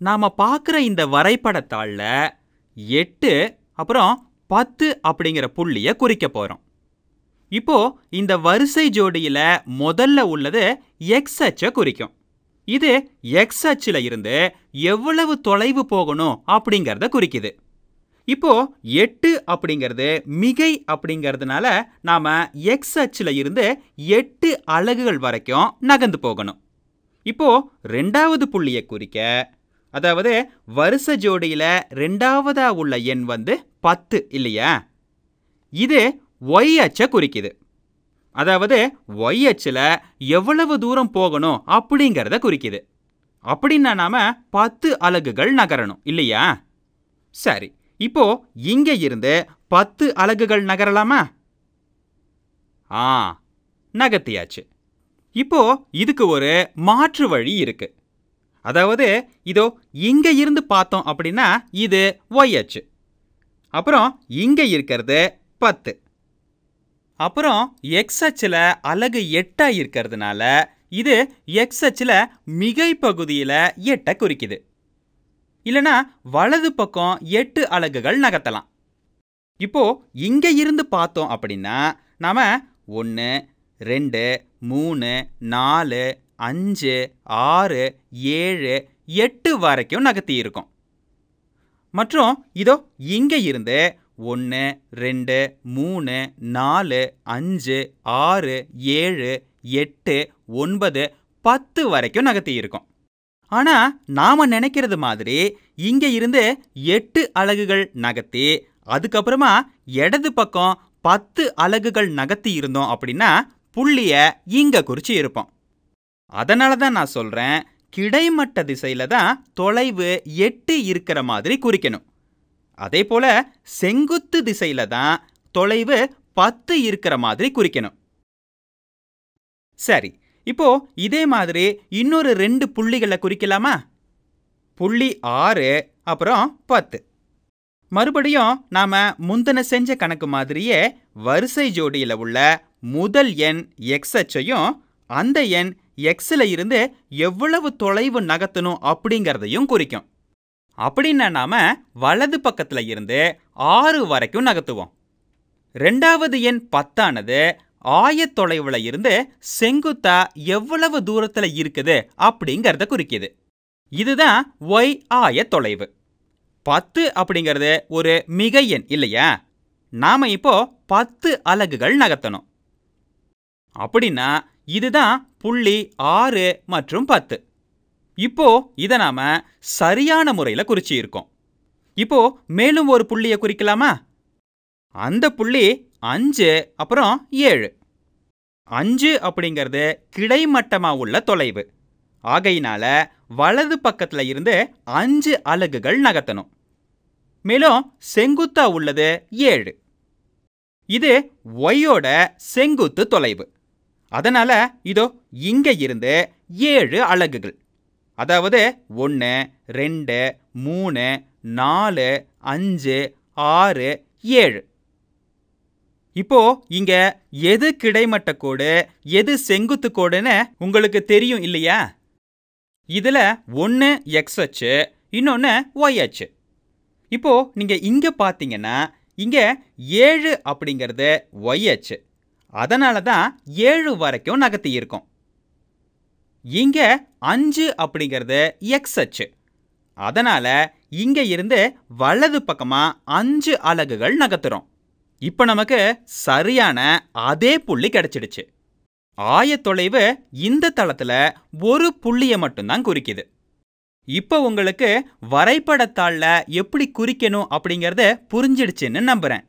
நாம பார்க்குற இந்த வரைபடத்தாள்ல எட்டு அப்புறம் பத்து அப்படிங்கிற புள்ளியை குறிக்க போகிறோம் இப்போ இந்த வரிசை ஜோடியில் முதல்ல உள்ளது எக்ஸ் அச்சை குறிக்கும். இது எக்ஸ் அச்சில் இருந்து எவ்வளவு தொலைவு போகணும் அப்படிங்கிறத குறிக்குது. இப்போ எட்டு அப்படிங்கிறது மிகை அப்படிங்கிறதுனால நாம எக்ஸ் அச்சில் இருந்து எட்டு அலகுகள் வரைக்கும் நகர்ந்து போகணும். இப்போ ரெண்டாவது புள்ளியை குறிக்க அதாவது வருஷ ஜோடியில ரெண்டாவதா உள்ள எண் வந்து பத்து இல்லையா? இது ஒய் அச்சை குறிக்குது. அதாவது ஒய் அச்சில் எவ்வளவு தூரம் போகணும் அப்படிங்கிறத குறிக்குது. அப்படின்னா நாம பத்து அலகுகள் நகரணும் இல்லையா? சரி இப்போ இங்க இருந்து பத்து அலகுகள் நகரலாமா? ஆ நகர்த்தியாச்சு. இப்போ இதுக்கு ஒரு மாற்று வழி இருக்கு. அதாவது இதோ இங்கே இருந்து பார்த்தோம் அப்படின்னா இது ஒய் அச்சு. அப்புறம் இங்கே இருக்கிறது பத்து. அப்புறம் எக்ஸ் அச்சில் அலகு எட்டாக இருக்கிறதுனால இது எக்ஸ் அச்சில் மிகை பகுதியில் எட்டை குறிக்குது. இல்லைனா வலது பக்கம் எட்டு அலகுகள் நகர்த்தலாம். இப்போது இங்கே இருந்து பார்த்தோம் அப்படின்னா நாம் ஒன்று ரெண்டு மூணு நாலு அஞ்சு ஆறு ஏழு எட்டு வரைக்கும் நகர்த்தி இருக்கும் மற்றும் இதோ இங்கே இருந்து ஒன்று ரெண்டு மூணு நாலு அஞ்சு ஆறு ஏழு எட்டு ஒன்பது பத்து வரைக்கும் நகர்த்தி இருக்கும் ஆனா நாம நினைக்கிறது மாதிரி இங்கே இருந்து எட்டு அலகுகள் நகர்த்தி அதுக்கப்புறமா இடது பக்கம் பத்து அலகுகள் நகர்த்தி இருந்தோம் அப்படின்னா புள்ளிய இங்கே குறித்து இருப்போம். அதனால தான் நான் சொல்றேன் கிடைமட்ட திசையில தான் தொலைவு எட்டு இருக்கிற மாதிரி குறிக்கணும். அதே போல செங்குத்து திசையில தான் தொலைவு பத்து இருக்கிற மாதிரி குறிக்கணும். சரி இப்போ இதே மாதிரி இன்னொரு ரெண்டு புள்ளிகளை குறிக்கலாமா? புள்ளி ஆறு அப்புறம் பத்து. மறுபடியும் நாம முந்தின செஞ்ச கணக்கு மாதிரியே வரிசை ஜோடியில் உள்ள முதல் எண் எக்ஸ் அச்சையும் அந்த எண் எக்ஸில் இருந்து எவ்வளவு தொலைவு நகர்த்தணும் அப்படிங்கிறதையும் குறிக்கும். அப்படின்னா நாம வலது பக்கத்துல இருந்து ஆறு வரைக்கும் நகர்த்துவோம். ரெண்டாவது எண் பத்தானது ஆயத்தொலைவில் இருந்து செங்குத்தா எவ்வளவு தூரத்துல இருக்குது அப்படிங்கறத குறிக்குது. இதுதான் ஒய் ஆயத்தொலைவு பத்து அப்படிங்கிறது ஒரு மிகை எண் இல்லையா? நாம இப்போ பத்து அலகுகள் நகர்த்தணும். அப்படின்னா இதுதான் புள்ளி ஆறு மற்றும் பத்து. இப்போ இதை நாம சரியான முறையில் குறிச்சிருக்கோம் இப்போ மேலும் ஒரு புள்ளியை குறிக்கலாமா? அந்த புள்ளி அஞ்சு அப்புறம் ஏழு. அஞ்சு அப்படிங்கிறது கிடைமட்டமா உள்ள தொலைவு. ஆகையினால வலது பக்கத்துல இருந்து அஞ்சு அலகுகள் நகர்த்தணும். மேலும் செங்குத்தா உள்ளது ஏழு. இது ஒய்யோட செங்குத்து தொலைவு. அதனால இதோ இங்க இருந்து ஏழு அலகுகள். அதாவது ஒன்று ரெண்டு மூணு நாலு அஞ்சு ஆறு ஏழு. இப்போ இங்க எது கிடைமட்ட கோடு எது செங்குத்து கோடுன்னு உங்களுக்கு தெரியும் இல்லையா? இதுல ஒன்று எக்ஸ் அச்சு இன்னொன்று ஒய் அச்சு. இப்போ நீங்க இங்க பார்த்தீங்கன்னா இங்க ஏழு அப்படிங்கிறது ஒய் அச்சு. அதனால தான் ஏழு வரைக்கும் நகர்த்தி இருக்கும். இங்க அஞ்சு அப்படிங்கிறது எக்ஸ் அச்சு. அதனால இங்க இருந்து வலது பக்கமா அஞ்சு அலகுகள் நகர்த்துறோம். இப்போ நமக்கு சரியான அதே புள்ளி கிடைச்சிடுச்சு. ஆயத்தொலைவு இந்த தளத்துல ஒரு புள்ளியை மட்டும்தான் குறிக்குது. இப்போ உங்களுக்கு வரைபடத்தாளில் எப்படி குறிக்கணும் அப்படிங்கறத புரிஞ்சிடுச்சுன்னு நம்புறேன்.